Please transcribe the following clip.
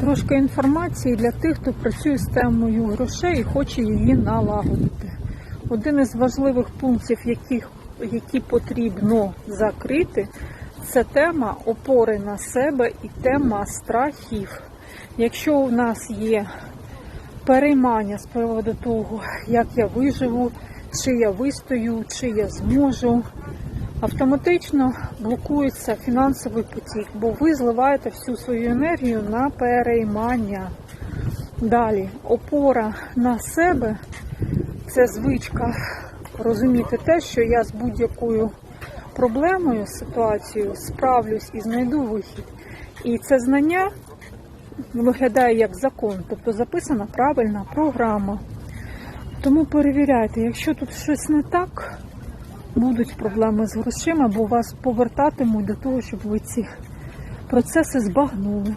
Трошки інформації для тих, хто працює з темою грошей і хоче її налагодити. Один із важливих пунктів, яких, які потрібно закрити, це тема опори на себе і тема страхів. Якщо у нас є переймання з приводу того, як я виживу, чи я вистою, чи я зможу, автоматично блокується фінансовий потік, бо ви зливаєте всю свою енергію на переймання. Далі, опора на себе це звичка розуміти те, що я з будь-якою проблемою, ситуацією справлюсь і знайду вихід. І це знання виглядає як закон, тобто записана правильна програма. Тому перевіряйте, якщо тут щось не так, будуть проблеми з грошима, бо вас повертатимуть до того, щоб ви ці процеси збагнули.